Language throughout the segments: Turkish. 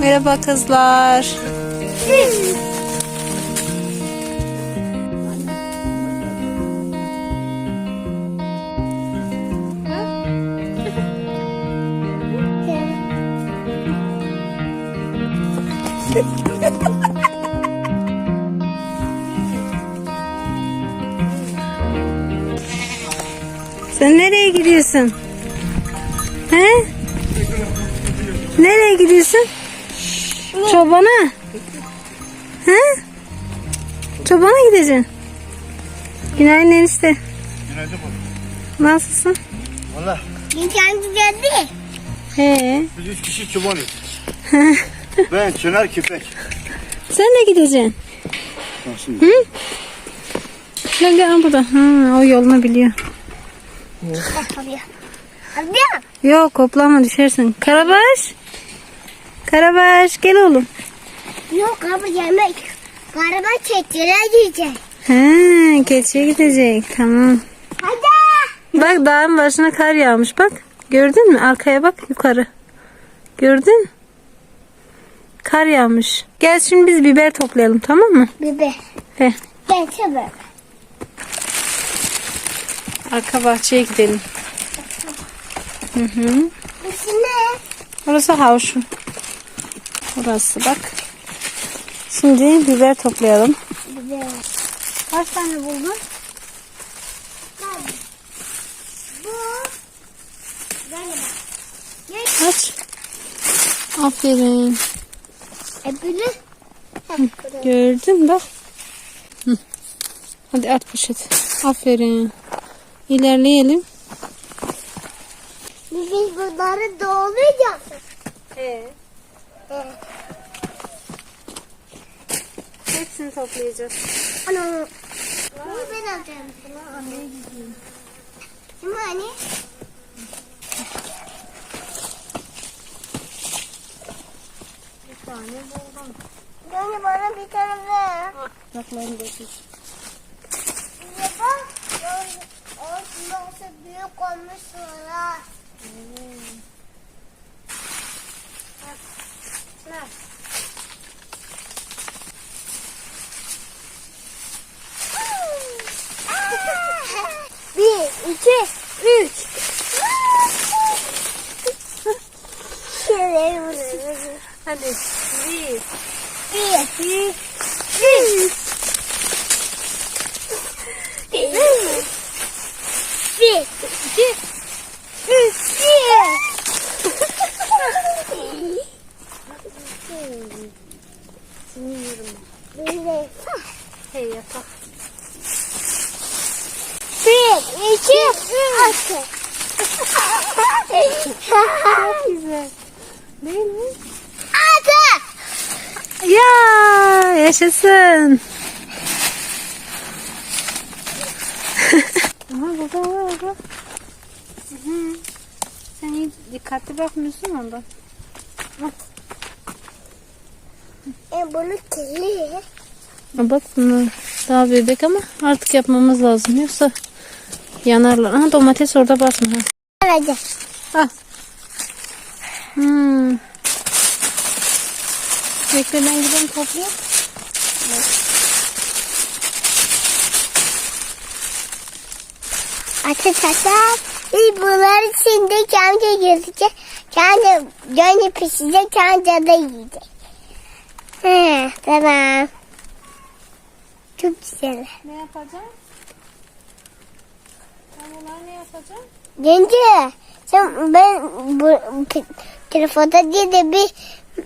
Merhaba kızlar. Sen nereye gidiyorsun? Nereye gidiyorsun? Çobana. He? Çobana gideceksin. Günaydın enişte. Günaydın baba. Nasılsın? Valla Kendi geldi. He. biz üç kişi çobanız. ben Çınar Kipek. Sen ne gideceksin? Nasıl? Gel gel burada. Ha, o yolunu biliyor. Yok koplama düşersin. Karabaş. Karabaş gel oğlum. Yok abi yemek. Araba çekire gidecek. He, keçiye gidecek. Tamam. Hadi. Bak dağın başına kar yağmış bak. Gördün mü? Arkaya bak yukarı. Gördün? Kar yağmış. Gel şimdi biz biber toplayalım tamam mı? Biber. He. Geçe böyle. Arka bahçeye gidelim. Hı hı. Bu ne? Orası havşu. Burası bak. Şimdi biber toplayalım. Biber. Kaç tane buldun? Bu. Böyle bak. Kaç? Aferin. Öbürü. Gördün bak. Hı. Hadi at poşet. Aferin. İlerleyelim. Biz bunları doğrayacağız. Evet. Hepsini toplayacağız. Ana. Bunu ben alacağım. Bunu anneye gideyim. Şimdi anne. Bir tane buldum. Yani bana bir tane ver. Baklarını dökün. Ya bak. O nasıl büyük olmuş sonra. Ver. Bir, iki, üç. Şöyle vururuz. Hadi. Bir. Bir. Bir, bir, iki, Çok güzel. Değil mi? Altı. Ya yaşasın. Aha burada var bak. Sen hiç dikkatli bakmıyorsun ondan. E bunu kirli. Bak bunlar daha bebek ama artık yapmamız lazım. Yoksa yanarlar. Aha domates orada basma. Hadi. Al. Hmm. Bekle ben gideyim toplayayım. Arkadaşlar biz bunları şimdi kendi gezecek. Kendi gönlü pişecek. Kendi de yiyecek. He, tamam. Çok güzel. Ne yapacağım? Ben bunları ne yapacağım? Yenge sen ben bu te- telefonda değil de bir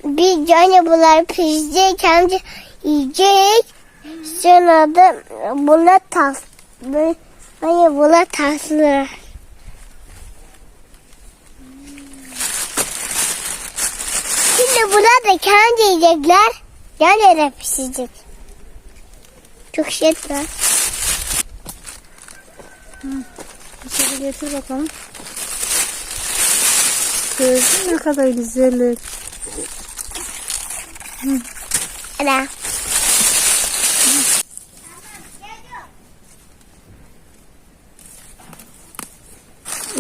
bir canlı bunlar pişecek. Kendi yiyecek. Sonra da buna tas. Böyle hani buna taslar. Şimdi buna da kendi yiyecekler. Yan yere pişecek. Çok şey var. İçeri getir bakalım. Gördün ne kadar güzel. Ana.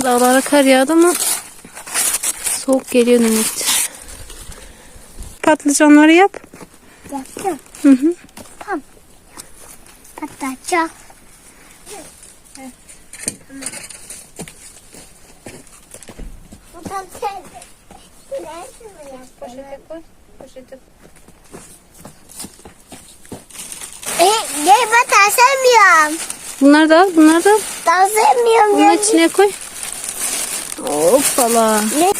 Dağlara kar yağdı ama soğuk geliyor demektir. patlıcanları yap. Yaptım. Hı hı. Tam sen. Nerede mi yaptın? Poşete koy. Poşete ne ben taşımıyorum. Bunları da al, bunları da al. Taşımıyorum. Bunun içine koy. Hoppala. Ne?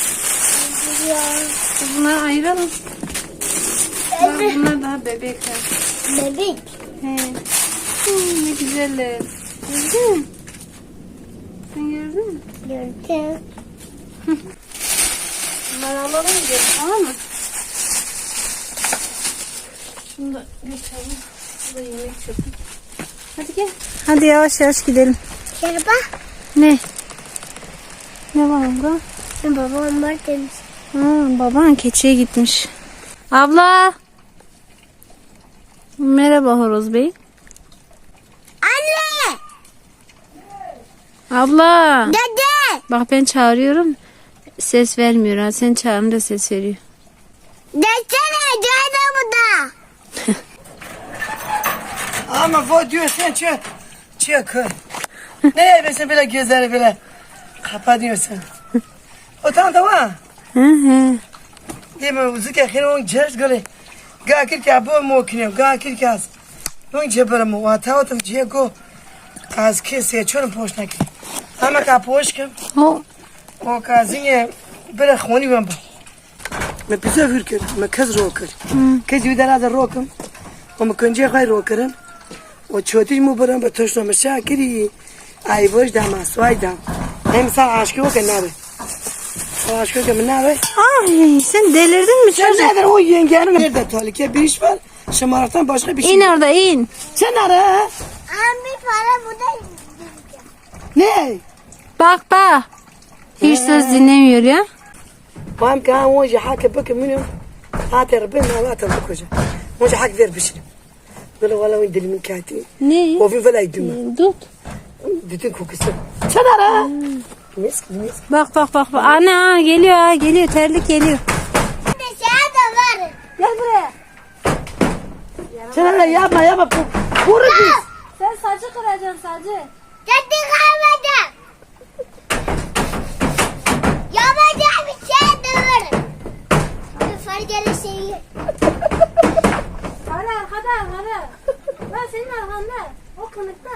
Bunları ayıralım. Bak, Bunlar daha bebekler. Bebek. He. Hmm, ne güzeller. Gördün mü? Sen gördün mü? Gördüm. Bunları alalım gidelim tamam mı? Şunu da götürelim. Bu da yemek çöpü. Hadi gel. Hadi yavaş yavaş gidelim. Merhaba. Ne? Ne var orada? Babam var demiş. Ha, baban keçiye gitmiş. Abla. Merhaba Horoz Bey. Anne. Abla. Dede. Bak ben çağırıyorum. Ses vermiyor ha. Sen çağırınca ses veriyor. Desene. Dede burada. Ama bu diyor sen çık. Çık. ne yapıyorsun böyle gözleri böyle kapatıyorsun. O tamam tamam. Hı hı. Mi? Uzun ki on cers gole. Gakir ki bu mu okuyayım? Gakir ki az. On cebere mu? Vata vata ciye go. Az ki se çorun poşna ki. Ama ka poşkim. O O kazinye böyle khoni ben bu. Me bize hürkür. Me kız roker. Kız yüder az rokum. O me kunce khay rokerim. O çotiş mu buram be toşna me şakiri. Ay boş dama suay dam. Hem sen aşkı o kenarı. O aşkı ke menare. Ay sen delirdin mi Sen çocuk? nedir o yengenin nerede tehlike bir iş var. Şımarıktan başka bir şey. İn orada in. Sen ara. Abi para burada. Ne? Bak bak. Hiç söz dinlemiyor ya. Mam kan وجه حاكي بك منهم هاتي ربنا لا تنفكوجا وجه حاك ذير بشري قال والله وين دلي من كاتي Ne? وفي فلا يدوم Tut. ديتين كوكسر شنارا مسك مسك Bak bak bak. bak. Ana geliyor ha geliyor terlik geliyor. Dışarı da var. Gel buraya شنارا yapma yapma Vurur biz Sen saçı kıracaksın saçı. Dede kalmadı. Yapacak bir şey de var. Bir fark şeyi. Ara arkada arkada. Lan senin arkanda. O kınıkta.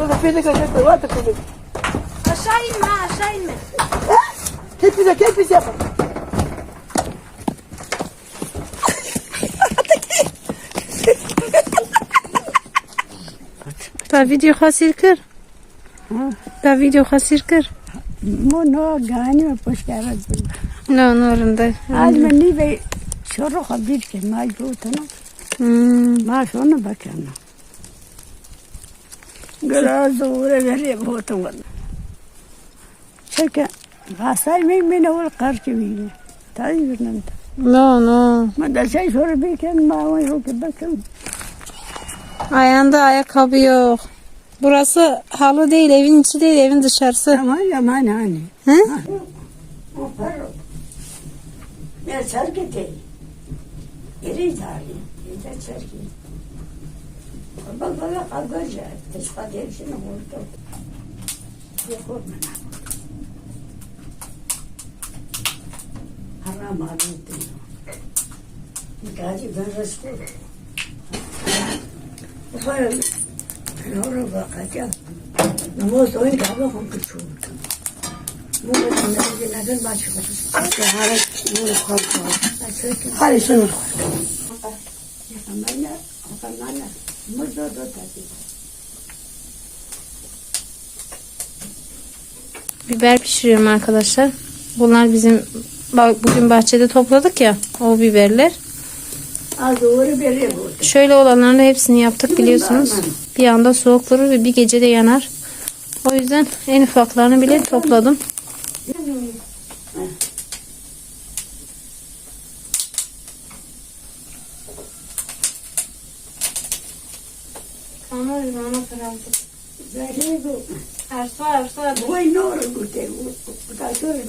Burada fili kaçak da var da kulu Aşağı inme aşağı inme. Hep bize hep bize yapalım Ta video hasir kır. Ta video hasir kır. منو گانی و پشکارت بود No norunda. از منی به شروع خبیر که ما جوتنا Hmm. ما شونو بکنم گلا زوره بری بوتم ولا شکا غاسای می من اول قرش بینه تایی برنم No no. ما دلشای شروع بیکن ما وی رو که بکن Ayağında ayakkabı yok. Burası halı değil, evin içi değil, evin dışarısı. Ama ama hani hani. He? Pardon. Ben sergi değil. Yeri idari. Yeri sergi. Bak bana kalkınca. Teşka devşini vurdu. Yok olmadı. Haram ağrıydı. Gazi ben Resul. Bu. Yoro bakacağım. Namaz oyun kahve konuşuyordu. Bu neden neden başlıyoruz? Hadi şunu Kamana, kamana, muzo do tati. Biber pişiriyorum arkadaşlar. Bunlar bizim bugün bahçede topladık ya o biberler. Az doğru beri. Şöyle olanların da hepsini yaptık biliyorsunuz. Bir anda soğuk durur ve bir gecede yanar. O yüzden en ufaklarını bile topladım. Zahiri bu. Arsa arsa. Bu noru bu te. Bu da şöyle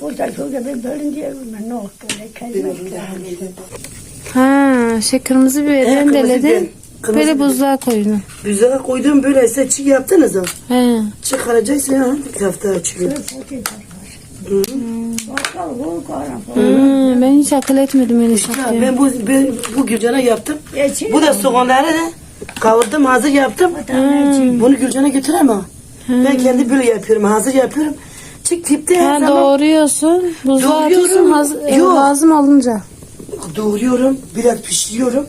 Burada şöyle ben bölün diye ben ne oldu böyle kelime. Şey. Ha, şey kırmızı biberi He, kırmızı biber. rendeledin. Kırmızı Böyle buzluğa koydun. Güzel koydum böyle size çiğ yaptınız ha. He. Çıkaracaksın ha bir hafta çıkıyor. Hmm, ben hiç akıl etmedim öyle Ha, ben bu ben bu gülcana yaptım. Geçin. Bu da soğanları da kavurdum hazır yaptım. Bunu gülcana götür götüremem. Ben kendi böyle yapıyorum hazır yapıyorum. Çık tipte her Ha, zaman doğruyorsun. Buzluğa Doğruyorum. atıyorsun haz- e, Yok. lazım olunca. doğruyorum biraz pişiriyorum.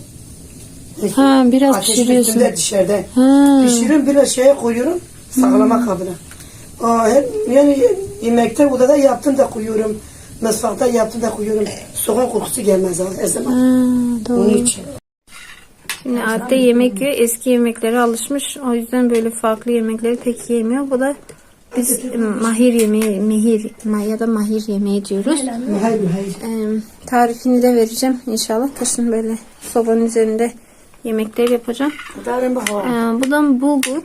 Ha biraz Ateşin pişiriyorsun. üstünde dışarıda. Ha. Pişiriyorum biraz şeye koyuyorum. Sağlama kabına. Aa, her, yani yemekte odada yaptım da koyuyorum. Mutfakta yaptım da koyuyorum. Soğan kokusu gelmez her zaman. Ha, doğru. Onun için. Şimdi Adde yemek yiyor. Eski yemeklere alışmış. O yüzden böyle farklı yemekleri pek yemiyor. Bu da biz mahir yemeği, mehir ya da mahir yemeği diyoruz. Hayır hayır. Ee, tarifini de vereceğim inşallah. Kışın böyle sobanın üzerinde yemekler yapacağım. Ee, bu da bulgur,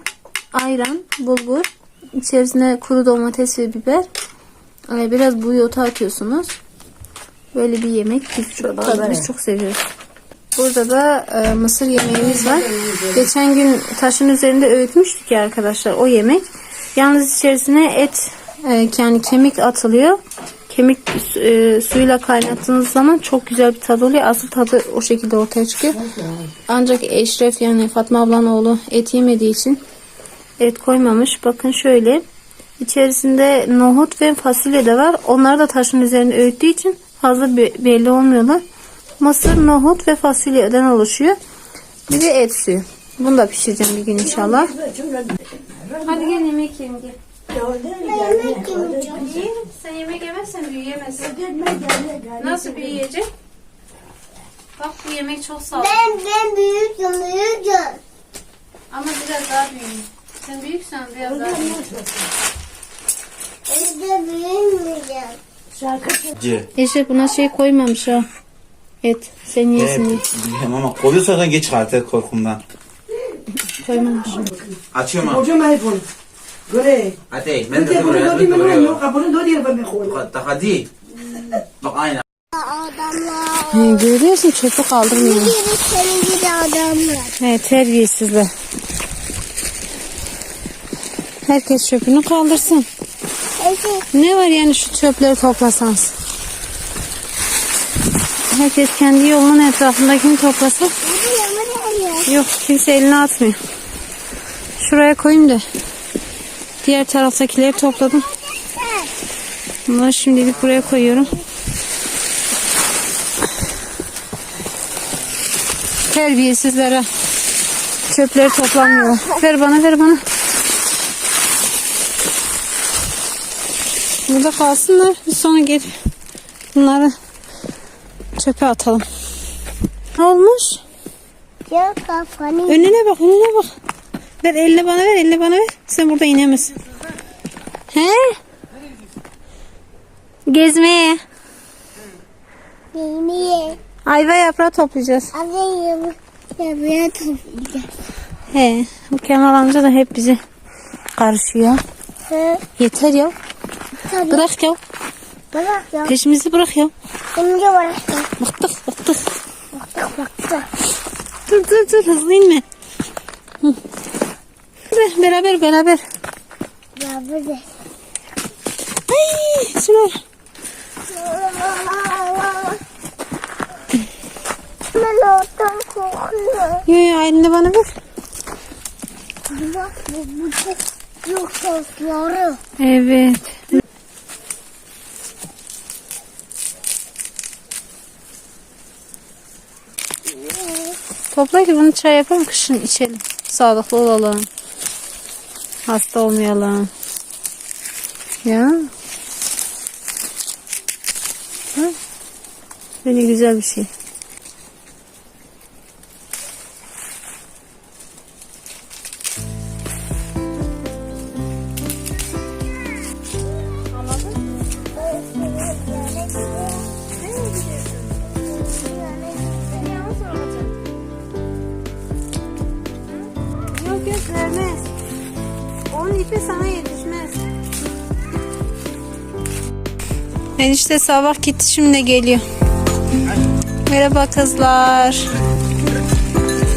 ayran, bulgur. İçerisine kuru domates ve biber. Ee, biraz bu yoğurtu atıyorsunuz. Böyle bir yemek. Biz çok, tabii biz çok seviyoruz. Burada da e, mısır yemeğimiz var. Geçen gün taşın üzerinde öğütmüştük ya arkadaşlar o yemek. Yalnız içerisine et e, yani kemik atılıyor. Kemik e, suyuyla kaynattığınız zaman çok güzel bir tadı oluyor. Asıl tadı o şekilde ortaya çıkıyor. Ancak Eşref yani Fatma ablanın oğlu et yemediği için et koymamış. Bakın şöyle. İçerisinde nohut ve fasulye de var. Onlar da taşın üzerine öğüttüğü için fazla be- belli olmuyorlar. Mısır, nohut ve fasulyeden oluşuyor. Bir de et suyu. Bunu da pişireceğim bir gün inşallah. Hadi gel yemek yiyelim gel. Sen yemek yemezsen büyüyemezsin. Nasıl büyüyecek? Bak bu yemek çok sağlıklı. Ben ben büyüdüm büyüdüm. Ama biraz daha büyüyün. Sen büyüksen biraz daha büyüyün. Evde büyümeyeceğim. C. Eşref buna şey koymamış ha. Et. Sen yesin diye. Biliyorum ama koyuyorsa da geç artık korkumdan. Koymamış. Açıyorum ha. Hocam hayır bunu. Göre. Hadi ben de bunu buraya dodi mi buraya. yok? Bunu dodi ya ben koyayım. Daha değil. Bak aynen. Adamlar. He, görüyorsun çöpü kaldırmıyor. Biri senin gibi adamlar. He, terbiyesizler. Herkes çöpünü kaldırsın. Ece Ne var yani şu çöpleri toplasanız? Herkes kendi yolunun etrafındakini toplasa. yağıyor. Yok kimse elini atmıyor. Şuraya koyayım da. Diğer taraftakileri topladım. Bunları şimdilik buraya koyuyorum. Terbiyesizlere. Çöpleri toplamıyorlar. Ver bana ver bana. Burada kalsınlar. Bir sonra gel. Bunları çöpe atalım. Ne olmuş? Ya kafanı. Önüne bak önüne bak. Ver elini bana ver elini bana ver. Sen burada inemezsin. He? Gezmeye. Yemeğe. Ayva yaprağı toplayacağız. Yemeğe. Yemeğe toplayacağız. He. Bu Kemal amca da hep bizi karışıyor. Hı. Yeter ya. Tabii. Bırak ya. Bırak ya. Peşimizi bırak ya. Şimdi bırak ya. Bıktık bıktık. Baktık baktık. Dur dur dur hızlı inme. Hı. Beraber beraber. Ya burada. Ay, Çınar. Ben oradan kokuyor. Yo yo elini bana ver. Bak bu bu çok sosları. Evet. Topla ki bunu çay yapalım kışın içelim. Sağlıklı olalım. Hasta olmayalım. Ya. Ha? Böyle güzel bir şey. Enişte sabah gitti şimdi geliyor. Merhaba kızlar.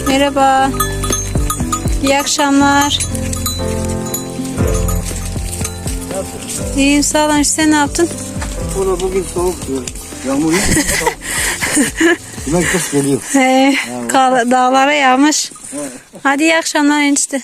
Merhaba. İyi akşamlar. İyiyim sağ olun. Sen ne yaptın? Valla bugün soğuk diyor. Yağmur yok. Demek kış geliyor. Ee, dağlara yağmış. Hadi iyi akşamlar enişte.